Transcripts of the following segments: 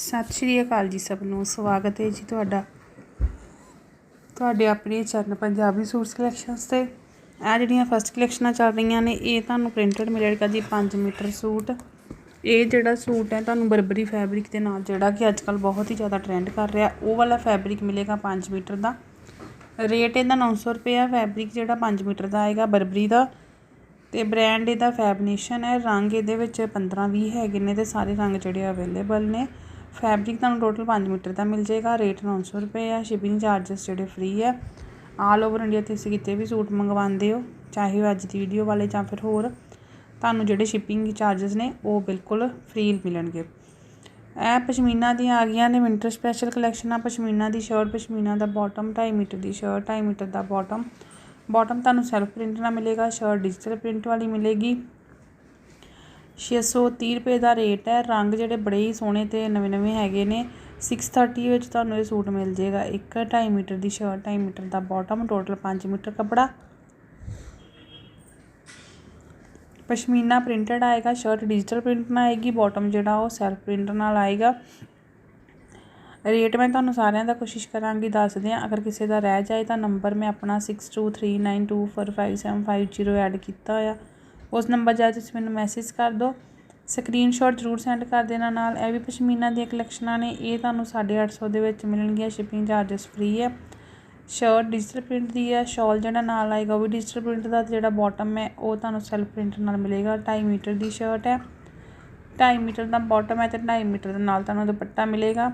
ਸਤਿ ਸ਼੍ਰੀ ਅਕਾਲ ਜੀ ਸਭ ਨੂੰ। ਸਵਾਗਤ ਹੈ ਜੀ ਤੁਹਾਡਾ। ਤੁਹਾਡੇ ਆਪਣੇ ਚੈਨਲ ਪੰਜਾਬੀ ਸੂਟਸ ਕਲੈਕਸ਼ਨਸ ਤੇ। ਆ ਜਿਹੜੀਆਂ ਫਸਟ ਕਲੈਕਸ਼ਨਾਂ ਚੱਲ ਰਹੀਆਂ ਨੇ, ਇਹ ਤੁਹਾਨੂੰ ਪ੍ਰਿੰਟਡ ਮਿਲੇਗਾ ਜੀ 5 ਮੀਟਰ ਸੂਟ। ਇਹ ਜਿਹੜਾ ਸੂਟ ਹੈ, ਤੁਹਾਨੂੰ ਬਰਬਰੀ ਫੈਬਰਿਕ ਦੇ ਨਾਲ ਜਿਹੜਾ ਕਿ ਅੱਜ ਕੱਲ ਬਹੁਤ ਹੀ ਜ਼ਿਆਦਾ ਟ੍ਰੈਂਡ ਕਰ ਰਿਹਾ, ਉਹ ਵਾਲਾ ਫੈਬਰਿਕ ਮਿਲੇਗਾ 5 ਮੀਟਰ ਦਾ। ਰੇਟ ਇਹਦਾ 900 ਰੁਪਏ ਆ ਫੈਬਰਿਕ ਜਿਹੜਾ 5 ਮੀਟਰ ਦਾ ਆਏਗਾ ਬਰਬਰੀ ਦਾ। ਤੇ ਬ੍ਰਾਂਡ ਇਹਦਾ ਫੈਬਨੇਸ਼ਨ ਹੈ, ਰੰਗ ਇਹਦੇ ਵਿੱਚ 15 20 ਹੈਗੇ ਨੇ ਤੇ ਸਾਰੇ ਰੰਗ ਜਿਹੜੇ ਅਵੇਲੇਬਲ ਨੇ। ਫੈਬਰਿਕ ਤੁਹਾਨੂੰ ਟੋਟਲ ਪੰਜ ਮੀਟਰ ਦਾ ਮਿਲ ਜਾਏਗਾ। ਰੇਟ ਨੌ ਸੌ ਰੁਪਏ ਆ। ਸ਼ਿਪਿੰਗ ਚਾਰजेस ਜਿਹੜੇ ਫਰੀ ਹੈ ਆਲ ਓਵਰ ਇੰਡੀਆ ਤੁਸੀਂ ਕਿਤੇ ਵੀ ਸੂਟ ਮੰਗਵਾਉਂਦੇ ਹੋ, ਚਾਹੇ ਉਹ ਅੱਜ ਦੀ ਵੀਡੀਓ ਵਾਲੇ ਜਾਂ ਫਿਰ ਹੋਰ, ਤੁਹਾਨੂੰ ਜਿਹੜੇ ਸ਼ਿਪਿੰਗ ਚਾਰजेस ਨੇ, ਉਹ ਬਿਲਕੁਲ ਫਰੀ ਮਿਲਣਗੇ। ਇਹ ਪਸ਼ਮੀਨਾ ਦੀਆਂ ਆ ਗਈਆਂ ਨੇ ਵਿੰਟਰ ਸਪੈਸ਼ਲ ਕਲੈਕਸ਼ਨ ਆ। ਪਸ਼ਮੀਨਾ ਦੀ ਸ਼ਰਟ ਪਸ਼ਮੀਨਾ ਦਾ ਬੋਟਮ ਢਾਈ ਮੀਟਰ ਦੀ ਸ਼ਰਟ ਢਾਈ ਮੀਟਰ ਦਾ ਬੋਟਮ ਬੋਟਮ ਤੁਹਾਨੂੰ ਸੈਲਫ ਪ੍ਰਿੰਟ ਨਾਲ ਮਿਲੇਗਾ। ਸ਼ਰਟ ਡਿਜੀਟਲ ਪ੍ਰਿੰਟ ਵਾਲੀ ਮਿਲੇਗੀ। 630 ਰੁਪਏ ਦਾ ਰੇਟ ਹੈ। ਰੰਗ ਜਿਹੜੇ ਬੜੇ ਹੀ ਸੋਹਣੇ ਤੇ ਨਵੇਂ ਨਵੇਂ ਹੈਗੇ ਨੇ। 630 ਵਿੱਚ ਤੁਹਾਨੂੰ ਇਹ ਸੂਟ ਮਿਲ ਜਾਏਗਾ। ਇੱਕ 2.5 ਮੀਟਰ ਦੀ ਸ਼ਰਟ 2.5 ਮੀਟਰ ਦਾ ਬਾਟਮ ਟੋਟਲ 5 ਮੀਟਰ ਕੱਪੜਾ। ਪਸ਼ਮੀਨਾ ਪ੍ਰਿੰਟਡ ਆਏਗਾ ਸ਼ਰਟ ਡਿਜੀਟਲ ਪ੍ਰਿੰਟ ਨਾਲ ਆਏਗੀ ਬਾਟਮ ਜਿਹੜਾ ਉਹ ਸੈਲਫ ਪ੍ਰਿੰਟ ਨਾਲ ਆਏਗਾ। ਰੇਟ ਮੈਂ ਤੁਹਾਨੂੰ ਸਾਰਿਆਂ ਦਾ ਕੋਸ਼ਿਸ਼ ਕਰਾਂਗੀ ਦੱਸ ਦਿਆਂ ਅਗਰ ਕਿਸੇ ਦਾ ਰਹਿ ਜਾਏ ਤਾਂ ਨੰਬਰ ਮੈਂ ਆਪਣਾ 6239245750 ਐਡ ਕੀਤਾ ਹੋਇਆ। ਉਸ ਨੰਬਰ ਜਾ ਤੁਸੀਂ ਮੈਨੂੰ ਮੈਸੇਜ ਕਰ ਦਿਓ। ਸਕਰੀਨਸ਼ਾਟ ਜ਼ਰੂਰ ਸੈਂਡ ਕਰ ਦੇਣਾ ਨਾਲ। ਇਹ ਵੀ ਪਸ਼ਮੀਨਾ ਦੀਆਂ ਕਲੈਕਸ਼ਨਾਂ ਨੇ। ਇਹ ਤੁਹਾਨੂੰ 850 ਦੇ ਵਿੱਚ ਮਿਲਣਗੀਆਂ। ਸ਼ਿਪਿੰਗ ਚਾਰजेस ਫ੍ਰੀ ਹੈ। ਸ਼ਰਟ ਡਿਜੀਟਲ ਪ੍ਰਿੰਟ ਦੀ ਹੈ। ਸ਼ਾਲ ਜਿਹੜਾ ਨਾਲ ਆਏਗਾ, ਉਹ ਵੀ ਡਿਜੀਟਲ ਪ੍ਰਿੰਟ ਦਾ ਜਿਹੜਾ ਬਾਟਮ ਹੈ, ਉਹ ਤੁਹਾਨੂੰ ਸੈਲਫ ਪ੍ਰਿੰਟ ਨਾਲ ਮਿਲੇਗਾ। 2.5 ਮੀਟਰ ਦੀ ਸ਼ਰਟ ਹੈ। 2.5 ਮੀਟਰ ਦਾ ਬਾਟਮ ਹੈ ਤੇ 2.5 ਮੀਟਰ ਦੇ ਨਾਲ ਤੁਹਾਨੂੰ ਦੁਪੱਟਾ ਮਿਲੇਗਾ।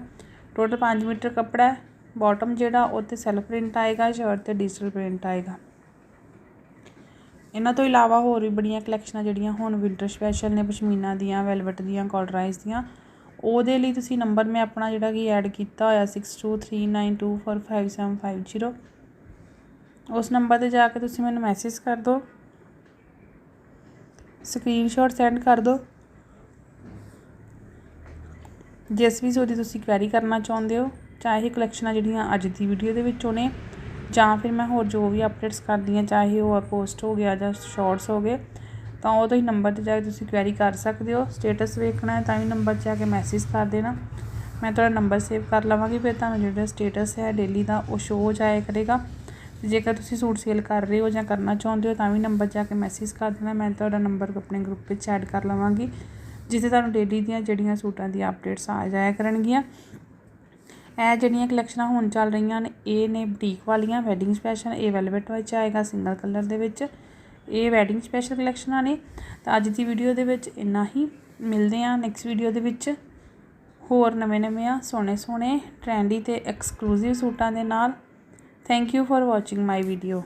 ਟੋਟਲ 5 ਮੀਟਰ ਕੱਪੜਾ ਹੈ। ਬਾਟਮ ਜਿਹੜਾ, ਉਹ ਤੇ ਸੈਲਫ ਪ੍ਰਿੰਟ ਆਏਗਾ। ਸ਼ਰਟ ਤੇ ਡਿਜੀਟਲ ਪ੍ਰਿੰਟ ਆਏਗਾ। ਇਹਨਾਂ ਤੋਂ ਇਲਾਵਾ ਹੋਰ ਵੀ ਬੜੀਆਂ ਕਲੈਕਸ਼ਨਾਂ ਜਿਹੜੀਆਂ ਹੁਣ ਵਿੰਟਰ ਸਪੈਸ਼ਲ ਨੇ, ਪਸ਼ਮੀਨਾ ਦੀਆਂ ਵੈਲਵਟ ਦੀਆਂ ਕਾਲਰਾਈਜ਼ ਦੀਆਂ। ਉਹਦੇ ਲਈ ਤੁਸੀਂ ਨੰਬਰ ਮੈਂ ਆਪਣਾ ਜਿਹੜਾ ਕਿ ਐਡ ਕੀਤਾ ਹੋਇਆ 6239245750 ਉਸ ਨੰਬਰ ਤੇ ਜਾ ਕੇ ਤੁਸੀਂ ਮੈਨੂੰ ਮੈਸੇਜ ਕਰ ਦਿਓ। ਸਕਰੀਨਸ਼ਾਟ ਸੈਂਡ ਕਰ ਦਿਓ। ਜਿਸ ਵੀ ਸੂਟ ਦੀ ਤੁਸੀਂ ਕੁਐਰੀ ਕਰਨਾ ਚਾਹੁੰਦੇ ਹੋ, ਚਾਹੇ ਕਲੈਕਸ਼ਨਾਂ ਜਿਹੜੀਆਂ ਅੱਜ ਦੀ ਵੀਡੀਓ ਦੇ ਵਿੱਚੋਂ ਨੇ ਜਾਂ ਫਿਰ ਮੈਂ ਹੋਰ ਜੋ ਵੀ ਅਪਡੇਟਸ ਕਰਦੀ ਹਾਂ, ਚਾਹੇ ਉਹ ਪੋਸਟ ਹੋ ਗਿਆ ਜਾਂ ਸ਼ਾਰਟਸ ਹੋ ਗਏ, ਤਾਂ ਉਹ ਤੁਸੀਂ ਨੰਬਰ ਤੇ ਜਾ ਕੇ ਤੁਸੀਂ ਕੁਐਰੀ ਕਰ ਸਕਦੇ ਹੋ। ਸਟੇਟਸ ਵੇਖਣਾ ਹੈ ਤਾਂ ਵੀ ਨੰਬਰ 'ਚ ਜਾ ਕੇ ਮੈਸੇਜ ਕਰ ਦੇਣਾ। ਮੈਂ ਤੁਹਾਡਾ ਨੰਬਰ ਸੇਵ ਕਰ ਲਵਾਂਗੀ, ਫਿਰ ਤੁਹਾਨੂੰ ਜਿਹੜਾ ਸਟੇਟਸ ਹੈ ਡੇਲੀ ਦਾ ਉਹ ਸ਼ੋ ਹੋ ਜਾਇਆ ਕਰੇਗਾ। ਜੇਕਰ ਤੁਸੀਂ ਸੂਟ ਸੇਲ ਕਰ ਰਹੇ ਹੋ ਜਾਂ ਕਰਨਾ ਚਾਹੁੰਦੇ ਹੋ ਤਾਂ ਵੀ ਨੰਬਰ ਜਾ ਕੇ ਮੈਸੇਜ ਕਰ ਦੇਣਾ, ਮੈਂ ਤੁਹਾਡਾ ਨੰਬਰ ਆਪਣੇ ਗਰੁੱਪ ਵਿੱਚ ਐਡ ਕਰ ਲਵਾਂਗੀ, ਜਿੱਥੇ ਤੁਹਾਨੂੰ ਡੇਲੀ ਦੀਆਂ ਜਿਹੜੀਆਂ ਸੂਟਾਂ ਦੀਆਂ ਅਪਡੇਟਸ ਆ ਜਾਇਆ ਕਰਨਗੀਆਂ। ਇਹ ਜਿਹੜੀਆਂ ਕਲੈਕਸ਼ਨਾਂ ਹੁਣ ਚੱਲ ਰਹੀਆਂ ਨੇ, ਇਹ ਨੇ ਬੁਟੀਕ ਵਾਲੀਆਂ ਵੈਡਿੰਗ ਸਪੈਸ਼ਲ ਇਹ ਵੈਲਵਟ ਵਿੱਚ ਆਏਗਾ ਸਿੰਗਲ ਕਲਰ ਦੇ ਵਿੱਚ। ਇਹ ਵੈਡਿੰਗ ਸਪੈਸ਼ਲ ਕਲੈਕਸ਼ਨਾਂ ਨੇ। ਤਾਂ ਅੱਜ ਦੀ ਵੀਡੀਓ ਦੇ ਵਿੱਚ ਇੰਨਾ ਹੀ। ਮਿਲਦੇ ਆ ਨੈਕਸਟ ਵੀਡੀਓ ਦੇ ਵਿੱਚ। ਹੋਰ ਨਵੇਂ ਨਵੇਂ ਆ, ਸੋਹਣੇ ਸੋਹਣੇ ਟ੍ਰੈਂਡੀ ਤੇ ਐਕਸਕਲੂਸਿਵ ਸੂਟਾਂ ਦੇ ਨਾਲ। Thank you for watching my video